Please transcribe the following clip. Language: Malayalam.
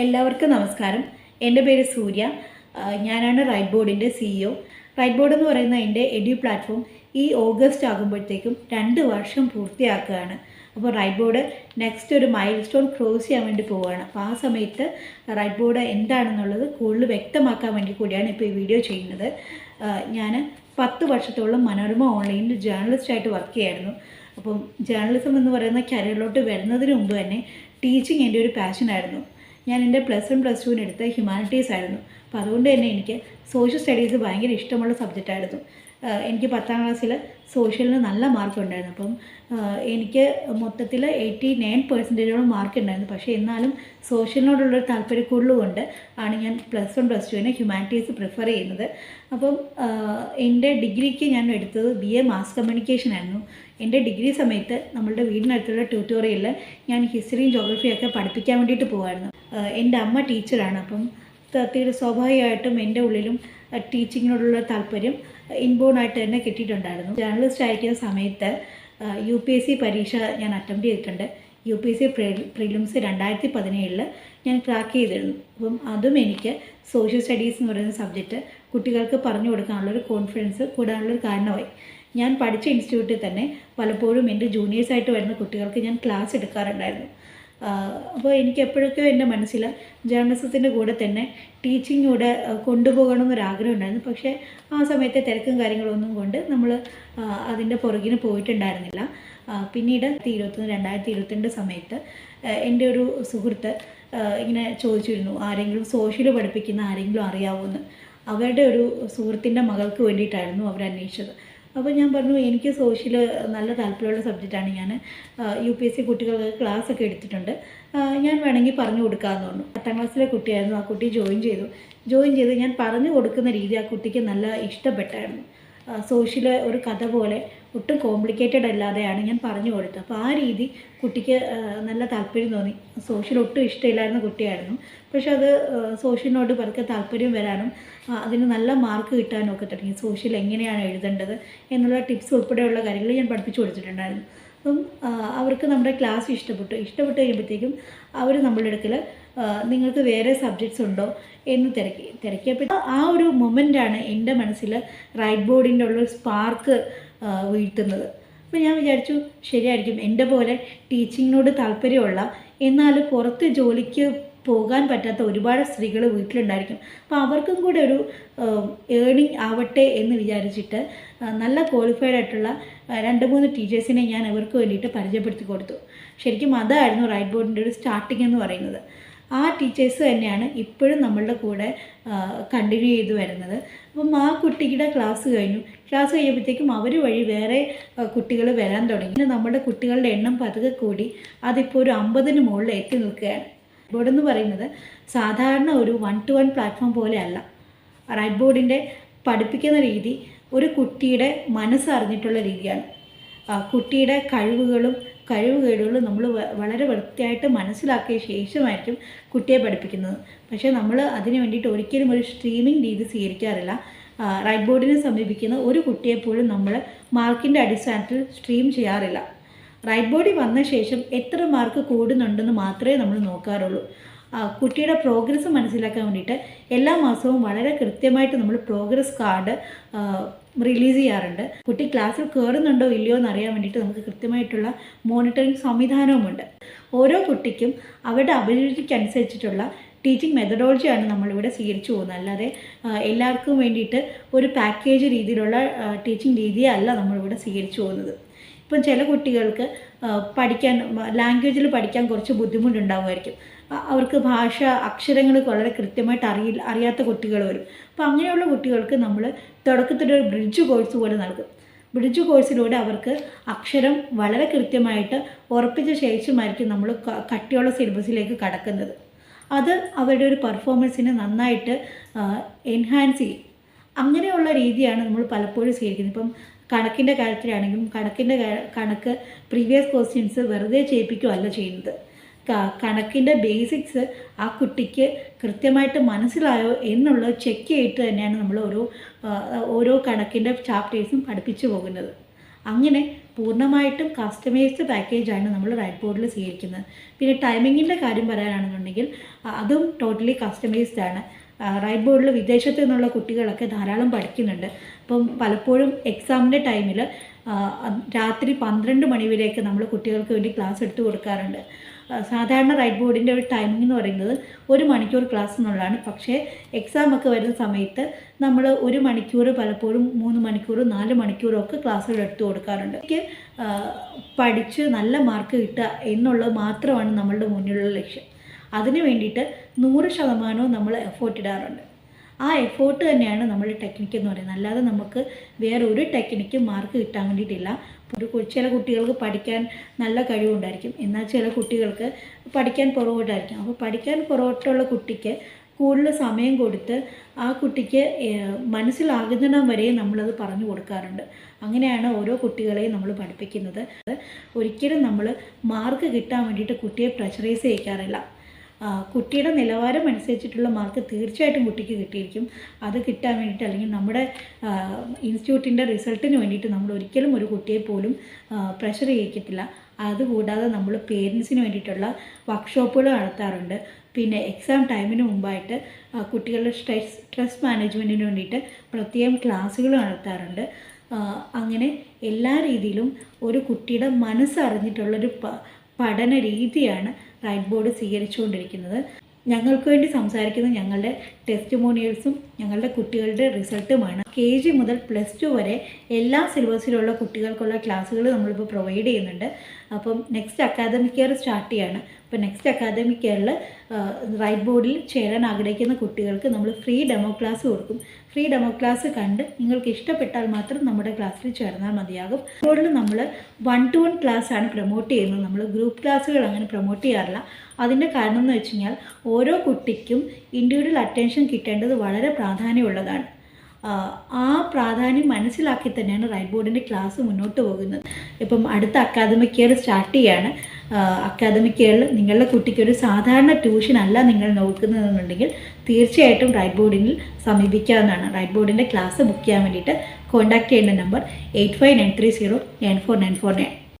എല്ലാവർക്കും നമസ്കാരം. എന്റെ പേര് സൂര്യ. ഞാനാണ് റൈറ്റ് ബോർഡിന്റെ സിഇഒ റൈറ്റ് ബോർഡ് എന്ന് പറയുന്ന എന്റെ എഡ്യൂ പ്ലാറ്റ്ഫോം ഈ ഓഗസ്റ്റ് ആകുമ്പോഴത്തേക്കും രണ്ട് വർഷം പൂർത്തിയാക്കുകയാണ്. അപ്പോൾ റൈറ്റ് ബോർഡ് നെക്സ്റ്റ് ഒരു മൈൽ സ്റ്റോൺ ക്രോസ് ചെയ്യാൻ വേണ്ടി പോവുകയാണ്. അപ്പോൾ ആ സമയത്ത് റൈറ്റ് ബോർഡ് എന്താണെന്നുള്ളത് കൂടുതൽ വ്യക്തമാക്കാൻ വേണ്ടി കൂടിയാണ് ഇപ്പോൾ ഈ വീഡിയോ ചെയ്യുന്നത്. ഞാൻ പത്ത് വർഷത്തോളം മനോരമ ഓൺലൈനിൽ ജേർണലിസ്റ്റായിട്ട് വർക്ക് ചെയ്യായിരുന്നു അപ്പം ജേർണലിസം എന്ന് പറയുന്ന കരിയറിലോട്ട് വരുന്നതിന് മുമ്പ് തന്നെ ടീച്ചിങ് എന്റെ ഒരു പാഷനായിരുന്നു. ഞാൻ എന്റെ പ്ലസ് വൺ പ്ലസ് ടുവിന് എടുത്ത ഹ്യൂമാനിറ്റീസ് ആയിരുന്നു. അപ്പോൾ അതുകൊണ്ട് തന്നെ എനിക്ക് സോഷ്യൽ സ്റ്റഡീസ് ഭയങ്കര ഇഷ്ടമുള്ള സബ്ജക്റ്റായിരുന്നു എനിക്ക് പത്താം ക്ലാസ്സിൽ സോഷ്യലിന് നല്ല മാർക്ക് ഉണ്ടായിരുന്നു. അപ്പം എനിക്ക് മൊത്തത്തിൽ എയ്റ്റി നയൻ പെർസെന്റേജോളം മാർക്ക് ഉണ്ടായിരുന്നു. പക്ഷേ എന്നാലും സോഷ്യലിനോടുള്ളൊരു താല്പര്യക്കുള്ളുകൊണ്ട് ആണ് ഞാൻ പ്ലസ് വൺ പ്ലസ് ടുവിന് ഹ്യൂമാനിറ്റീസ് പ്രിഫർ ചെയ്യുന്നത്. അപ്പം എന്റെ ഡിഗ്രിക്ക് ഞാൻ എടുത്തത് ബി എ മാസ് കമ്മ്യൂണിക്കേഷൻ ആയിരുന്നു. എന്റെ ഡിഗ്രി സമയത്ത് നമ്മളുടെ വീടിനടുത്തുള്ള ട്യൂട്ടോറിയലിൽ ഞാൻ ഹിസ്റ്ററിയും ജോഗ്രഫിയൊക്കെ പഠിപ്പിക്കാൻ വേണ്ടിയിട്ട് പോകുമായിരുന്നു എന്റെ അമ്മ ടീച്ചറാണ്. അപ്പം തീരെ സ്വാഭാവികമായിട്ടും എന്റെ ഉള്ളിലും ടീച്ചിങ്ങിനോടുള്ള താല്പര്യം ഇൻബോണായിട്ട് തന്നെ കിട്ടിയിട്ടുണ്ടായിരുന്നു. ജേർണലിസ്റ്റ് ആയിരിക്കുന്ന സമയത്ത് യു പി എസ് സി പരീക്ഷ ഞാൻ അറ്റംപ്റ്റ് ചെയ്തിട്ടുണ്ട്. U P S C prelims രണ്ടായിരത്തി പതിനേഴിൽ ഞാൻ ക്രാക്ക് ചെയ്തിരുന്നു. അപ്പം അതും എനിക്ക് സോഷ്യൽ സ്റ്റഡീസ് എന്ന് പറയുന്ന സബ്ജക്റ്റ് കുട്ടികൾക്ക് പറഞ്ഞു കൊടുക്കാനുള്ളൊരു കോൺഫിഡൻസ് കൂടാനുള്ളൊരു കാരണമായി. ഞാൻ പഠിച്ച ഇൻസ്റ്റിറ്റ്യൂട്ടിൽ തന്നെ പലപ്പോഴും എന്റെ ജൂനിയേഴ്സായിട്ട് വരുന്ന കുട്ടികൾക്ക് ഞാൻ ക്ലാസ് എടുക്കാറുണ്ടായിരുന്നു. അപ്പോൾ എനിക്ക് എപ്പോഴൊക്കെയോ എന്റെ മനസ്സിൽ ജേർണലിസത്തിന്റെ കൂടെ തന്നെ ടീച്ചിങ് കൂടെ ആ, കൊണ്ടുപോകണം എന്നൊരാഗ്രഹം ഉണ്ടായിരുന്നു പക്ഷേ ആ സമയത്തെ തിരക്കും കാര്യങ്ങളൊന്നും കൊണ്ട് നമ്മൾ അതിന്റെ പുറകിന് പോയിട്ടുണ്ടായിരുന്നില്ല. പിന്നീട് ഇരുപത്തൊന്ന് രണ്ടായിരത്തി ഇരുപത്തിരണ്ട് സമയത്ത് എന്റെ ഒരു സുഹൃത്ത് ഇങ്ങനെ ചോദിച്ചിരുന്നു ആരെങ്കിലും സോഷ്യൽ പഠിപ്പിക്കുന്ന ആരെങ്കിലും അറിയാവുമെന്ന് അവരുടെ ഒരു സുഹൃത്തിന്റെ മകൾക്ക് വേണ്ടിയിട്ടായിരുന്നു അവർ അപ്പോൾ ഞാൻ പറഞ്ഞു എനിക്ക് സോഷ്യൽ നല്ല താല്പര്യമുള്ള സബ്ജക്റ്റാണ് ഞാൻ യു പി എസ് സി കുട്ടികൾക്ക് ക്ലാസ് ഒക്കെ എടുത്തിട്ടുണ്ട്. ഞാൻ വേണമെങ്കിൽ പറഞ്ഞു കൊടുക്കാമെന്ന് പറഞ്ഞു. പത്താം ക്ലാസ്സിലെ കുട്ടിയായിരുന്നു. ആ കുട്ടി ജോയിൻ ചെയ്തു. ജോയിൻ ചെയ്ത് ഞാൻ പറഞ്ഞു കൊടുക്കുന്ന രീതി ആ കുട്ടിക്ക് നല്ല ഇഷ്ടപ്പെട്ടായിരുന്നു. സോഷ്യൽ ഒരു കഥ പോലെ ഒട്ടും കോംപ്ലിക്കേറ്റഡ് അല്ലാതെയാണ് ഞാൻ പറഞ്ഞു കൊടുത്തത്. അപ്പോൾ ആ രീതി കുട്ടിക്ക് നല്ല താല്പര്യം തോന്നി. സോഷ്യൽ ഒട്ടും ഇഷ്ടമില്ലായിരുന്ന കുട്ടിയായിരുന്നു. പക്ഷെ അത് സോഷ്യലിനോട് പതുക്കെ താല്പര്യം വരാനും അതിന് നല്ല മാർക്ക് കിട്ടാനും ഒക്കെ തുടങ്ങി. സോഷ്യൽ എങ്ങനെയാണ് എഴുതേണ്ടത് എന്നുള്ള ടിപ്സ് ഉൾപ്പെടെയുള്ള കാര്യങ്ങൾ ഞാൻ പഠിപ്പിച്ചു കൊടുത്തിട്ടുണ്ടായിരുന്നു. അപ്പം അവർക്ക് നമ്മുടെ ക്ലാസ് ഇഷ്ടപ്പെട്ടു. ഇഷ്ടപ്പെട്ട് കഴിയുമ്പോഴത്തേക്കും അവർ നമ്മളുടെ അടുക്കൽ നിങ്ങൾക്ക് വേറെ സബ്ജക്ട്സ് ഉണ്ടോ എന്ന് തിരക്കി തിരക്കിയപ്പോൾ ആ ഒരു മൊമെന്റാണ് എന്റെ മനസ്സിൽ റൈറ്റ് ബോർഡിന്റെ ഉള്ളൊരു സ്പാർക്ക് വീഴ്ത്തുന്നത്. അപ്പോൾ ഞാൻ വിചാരിച്ചു ശരിയായിരിക്കും. എന്റെ പോലെ ടീച്ചിങ്ങിനോട് താല്പര്യമുള്ള എന്നാൽ പുറത്ത് ജോലിക്ക് പോകാൻ പറ്റാത്ത ഒരുപാട് സ്ത്രീകൾ വീട്ടിലുണ്ടായിരിക്കും. അപ്പോൾ അവർക്കും കൂടെ ഒരു ഏണിംഗ് ആവട്ടെ എന്ന് വിചാരിച്ചിട്ട് നല്ല ക്വാളിഫൈഡ് ആയിട്ടുള്ള രണ്ട് മൂന്ന് ടീച്ചേഴ്സിനെ ഞാൻ അവർക്ക് വേണ്ടിയിട്ട് പരിചയപ്പെടുത്തി കൊടുത്തു. ശരിക്കും അതായിരുന്നു റൈറ്റ് ബോർഡിന്റെ ഒരു സ്റ്റാർട്ടിങ് എന്ന് പറയുന്നത്. ആ ടീച്ചേഴ്സ് തന്നെയാണ് ഇപ്പോഴും നമ്മളുടെ കൂടെ കണ്ടിന്യൂ ചെയ്തു വരുന്നത്. അപ്പം ആ കുട്ടിയുടെ ക്ലാസ് കഴിഞ്ഞു. ക്ലാസ് കഴിയുമ്പോഴത്തേക്കും അവർ വഴി വേറെ കുട്ടികൾ വരാൻ തുടങ്ങി. നമ്മുടെ കുട്ടികളുടെ എണ്ണം പതുക്കെ കൂടി. അതിപ്പോൾ ഒരു അമ്പതിന് മുകളിൽ എത്തി നിൽക്കുകയാണ്. ബോർഡ് എന്ന് പറയുന്നത് സാധാരണ ഒരു വൺ ടു വൺ പ്ലാറ്റ്ഫോം പോലെയല്ല റൈറ്റ് ബോർഡിന്റെ പഠിപ്പിക്കുന്ന രീതി ഒരു കുട്ടിയുടെ മനസ്സറിഞ്ഞിട്ടുള്ള രീതിയാണ്. കുട്ടിയുടെ കഴിവുകളും കഴിവുകേടുകളും നമ്മൾ വളരെ വൃത്തിയായിട്ട് മനസ്സിലാക്കിയ ശേഷമായിരിക്കും കുട്ടിയെ പഠിപ്പിക്കുന്നത്. പക്ഷേ നമ്മൾ അതിന് വേണ്ടിയിട്ട് ഒരിക്കലും ഒരു സ്ട്രീമിംഗ് രീതി സ്വീകരിക്കാറില്ല. റൈറ്റ് ബോർഡിനെ സമീപിക്കുന്ന ഒരു കുട്ടിയെപ്പോഴും നമ്മൾ മാർക്കിന്റെ അടിസ്ഥാനത്തിൽ സ്ട്രീം ചെയ്യാറില്ല. റൈറ്റ് ബോർഡിൽ വന്ന ശേഷം എത്ര മാർക്ക് കൂടുന്നുണ്ടെന്ന് മാത്രമേ നമ്മൾ നോക്കാറുള്ളൂ. കുട്ടിയുടെ പ്രോഗ്രസ് മനസ്സിലാക്കാൻ വേണ്ടിയിട്ട് എല്ലാ മാസവും വളരെ കൃത്യമായിട്ട് നമ്മൾ പ്രോഗ്രസ് കാർഡ് റിലീസ് ചെയ്യാറുണ്ട്. കുട്ടി ക്ലാസ്സിൽ കയറുന്നുണ്ടോ ഇല്ലയോ എന്ന് അറിയാൻ വേണ്ടിയിട്ട് നമുക്ക് കൃത്യമായിട്ടുള്ള മോണിറ്ററിംഗ് സംവിധാനവുമുണ്ട്. ഓരോ കുട്ടിക്കും അവരുടെ അഭിരുചിക്കനുസരിച്ചിട്ടുള്ള ടീച്ചിങ് മെത്തഡോളജിയാണ് നമ്മളിവിടെ സ്വീകരിച്ചു പോകുന്നത്. അല്ലാതെ എല്ലാവർക്കും വേണ്ടിയിട്ട് ഒരു പാക്കേജ് രീതിയിലുള്ള ടീച്ചിങ് രീതിയല്ല നമ്മളിവിടെ സ്വീകരിച്ചു പോകുന്നത്. ഇപ്പം ചില കുട്ടികൾക്ക് പഠിക്കാൻ ലാംഗ്വേജിൽ പഠിക്കാൻ കുറച്ച് ബുദ്ധിമുട്ടുണ്ടാകുമായിരിക്കും അവർക്ക് ഭാഷ അക്ഷരങ്ങൾ വളരെ കൃത്യമായിട്ട് അറിയി അറിയാത്ത കുട്ടികൾ വരും. അപ്പോൾ അങ്ങനെയുള്ള കുട്ടികൾക്ക് നമ്മൾ തുടക്കത്തിലൊരു ബ്രിഡ്ജ് കോഴ്സ് പോലെ നൽകും. ബ്രിഡ്ജ് കോഴ്സിലൂടെ അവർക്ക് അക്ഷരം വളരെ കൃത്യമായിട്ട് ഉറപ്പിച്ച ശേഷമായിരിക്കും നമ്മൾ കട്ടിയുള്ള സിലബസിലേക്ക് കടക്കുന്നത്. അത് അവരുടെ ഒരു പെർഫോമൻസിനെ നന്നായിട്ട് എൻഹാൻസ് ചെയ്യും. അങ്ങനെയുള്ള രീതിയാണ് നമ്മൾ പലപ്പോഴും സ്വീകരിക്കുന്നത്. ഇപ്പം കണക്കിന്റെ കാര്യത്തിലാണെങ്കിലും കണക്കിന്റെ കണക്ക് പ്രീവിയസ് ക്വസ്റ്റ്യൻസ് വെറുതെ ചെയ്യിപ്പിക്കുകയല്ല ചെയ്യുന്നത്. കണക്കിന്റെ ബേസിക്സ് ആ കുട്ടിക്ക് കൃത്യമായിട്ട് മനസ്സിലായോ എന്നുള്ളത് ചെക്ക് ചെയ്തിട്ട് തന്നെയാണ് നമ്മൾ ഓരോ ഓരോ കണക്കിന്റെ ചാപ്റ്റേഴ്സും പഠിപ്പിച്ചു പോകുന്നത്. അങ്ങനെ പൂർണമായിട്ടും കസ്റ്റമൈസ്ഡ് പാക്കേജാണ് നമ്മൾ റൈറ്റ് ബോർഡിൽ സ്വീകരിക്കുന്നത്. പിന്നെ ടൈമിങ്ങിന്റെ കാര്യം പറയാനാണെന്നുണ്ടെങ്കിൽ അതും ടോട്ടലി കസ്റ്റമൈസ്ഡ് ആണ്. റൈറ്റ് ബോർഡിൽ വിദേശത്ത് നിന്നുള്ള കുട്ടികളൊക്കെ ധാരാളം പഠിക്കുന്നുണ്ട്. അപ്പം പലപ്പോഴും എക്സാമിന്റെ ടൈമിൽ രാത്രി പന്ത്രണ്ട് മണി വരെയൊക്കെ നമ്മൾ കുട്ടികൾക്ക് വേണ്ടി ക്ലാസ് എടുത്തു കൊടുക്കാറുണ്ട്. സാധാരണ റൈറ്റ് ബോർഡിന്റെ ഒരു ടൈമിംഗ് എന്ന് പറയുന്നത് ഒരു മണിക്കൂർ ക്ലാസ് എന്നുള്ളതാണ്. പക്ഷേ എക്സാം ഒക്കെ വരുന്ന സമയത്ത് നമ്മൾ ഒരു മണിക്കൂർ പലപ്പോഴും മൂന്ന് മണിക്കൂർ നാല് മണിക്കൂറും ഒക്കെ ക്ലാസ്സുകൾ എടുത്തു കൊടുക്കാറുണ്ട്. എനിക്ക് പഠിച്ച് നല്ല മാർക്ക് കിട്ടുക എന്നുള്ളത് മാത്രമാണ് നമ്മളുടെ മുന്നിലുള്ള ലക്ഷ്യം. അതിന് വേണ്ടിയിട്ട് നൂറ് ശതമാനവും നമ്മൾ എഫോർട്ട് ഇടാറുണ്ട്. ആ എഫേർട്ട് തന്നെയാണ് നമ്മൾ ടെക്നിക്ക് എന്ന് പറയുന്നത്. അല്ലാതെ നമുക്ക് വേറെ ഒരു ടെക്നിക്കും മാർക്ക് കിട്ടാൻ വേണ്ടിയിട്ടില്ല. ഒരു ചില കുട്ടികൾക്ക് പഠിക്കാൻ നല്ല കഴിവുണ്ടായിരിക്കും. എന്നാൽ ചില കുട്ടികൾക്ക് പഠിക്കാൻ പുറകോട്ടായിരിക്കും. അപ്പോൾ പഠിക്കാൻ പുറകോട്ടുള്ള കുട്ടിക്ക് കൂടുതൽ സമയം കൊടുത്ത് ആ കുട്ടിക്ക് മനസ്സിലാകുന്നിടം വരെ നമ്മളത് പറഞ്ഞു കൊടുക്കാറുണ്ട്. അങ്ങനെയാണ് ഓരോ കുട്ടികളെയും നമ്മൾ പഠിപ്പിക്കുന്നത്. ഒരിക്കലും നമ്മൾ മാർക്ക് കിട്ടാൻ വേണ്ടിയിട്ട് കുട്ടിയെ പ്രഷറൈസ് ചെയ്യിക്കാറില്ല. കുട്ടിയുടെ നിലവാരം അനുസരിച്ചിട്ടുള്ള മാർക്ക് തീർച്ചയായിട്ടും കുട്ടിക്ക് കിട്ടിയിരിക്കും. അത് കിട്ടാൻ വേണ്ടിയിട്ട് അല്ലെങ്കിൽ നമ്മുടെ ഇൻസ്റ്റിറ്റ്യൂട്ടിന്റെ റിസൾട്ടിന് വേണ്ടിയിട്ട് നമ്മൾ ഒരിക്കലും ഒരു കുട്ടിയെ പോലും പ്രഷർ ചെയ്യിക്കത്തില്ല. അതുകൂടാതെ നമ്മൾ പേരൻസിന് വേണ്ടിയിട്ടുള്ള വർക്ക്ഷോപ്പുകൾ നടത്താറുണ്ട്. പിന്നെ എക്സാം ടൈമിന് മുമ്പായിട്ട് കുട്ടികളുടെ സ്ട്രെസ് സ്ട്രെസ് മാനേജ്മെന്റിന് വേണ്ടിയിട്ട് പ്രത്യേകം ക്ലാസ്സുകൾ നടത്താറുണ്ട്. അങ്ങനെ എല്ലാ രീതിയിലും ഒരു കുട്ടിയുടെ മനസ്സറിഞ്ഞിട്ടുള്ളൊരു പഠന രീതിയാണ് റൈറ്റ് ബോർഡ് സ്വീകരിച്ചുകൊണ്ടിരിക്കുന്നത്. ഞങ്ങൾക്ക് വേണ്ടി സംസാരിക്കുന്ന ഞങ്ങളുടെ ടെസ്റ്റിമോണിയൽസും ഞങ്ങളുടെ കുട്ടികളുടെ റിസൾട്ടുമാണ്. കെ ജി മുതൽ പ്ലസ് ടു വരെ എല്ലാ സിലബസിലുള്ള കുട്ടികൾക്കുള്ള ക്ലാസ്സുകൾ നമ്മളിപ്പോൾ പ്രൊവൈഡ് ചെയ്യുന്നുണ്ട്. അപ്പം നെക്സ്റ്റ് അക്കാദമിക് ഇയർ സ്റ്റാർട്ട് ചെയ്യാണ്. അപ്പോൾ നെക്സ്റ്റ് അക്കാദമിക് ഇയറിൽ റൈറ്റ് ബോർഡിൽ ചേരാൻ ആഗ്രഹിക്കുന്ന കുട്ടികൾക്ക് നമ്മൾ ഫ്രീ ഡെമോ ക്ലാസ് കൊടുക്കും. ഫ്രീ ഡെമോ ക്ലാസ് കണ്ട് നിങ്ങൾക്ക് ഇഷ്ടപ്പെട്ടാൽ മാത്രം നമ്മുടെ ക്ലാസ്സിൽ ചേർന്നാൽ മതിയാകും. ബോർഡിൽ നമ്മൾ വൺ ടു വൺ ക്ലാസ് ആണ് പ്രൊമോട്ട് ചെയ്യുന്നത്. നമ്മൾ ഗ്രൂപ്പ് ക്ലാസ്സുകൾ അങ്ങനെ പ്രൊമോട്ട് ചെയ്യാറില്ല. അതിന്റെ കാരണം എന്ന് വെച്ച് കഴിഞ്ഞാൽ ഓരോ കുട്ടിക്കും ഇൻഡിവിജ്വൽ അറ്റൻഷൻ കിട്ടേണ്ടത് വളരെ പ്രാധാന്യമുള്ളതാണ്. ആ, പ്രാധാന്യം മനസ്സിലാക്കി തന്നെയാണ് റൈറ്റ് ബോർഡിന്റെ ക്ലാസ് മുന്നോട്ട് പോകുന്നത്. ഇപ്പം അടുത്ത അക്കാദമിക് ഇയർ സ്റ്റാർട്ട് ചെയ്യാണ്. അക്കാദമിക് ഇയറിൽ നിങ്ങളുടെ കുട്ടിക്ക് ഒരു സാധാരണ ട്യൂഷൻ അല്ല നിങ്ങൾ നോക്കുന്നതെന്നുണ്ടെങ്കിൽ തീർച്ചയായിട്ടും റൈറ്റ് ബോർഡിനിൽ സമീപിക്കാവുന്നതാണ്. റൈറ്റ് ബോർഡിന്റെ ക്ലാസ് ബുക്ക് ചെയ്യാൻ വേണ്ടിയിട്ട് കോൺടാക്ട് ചെയ്യേണ്ട number eight five nine three zero nine four nine four nine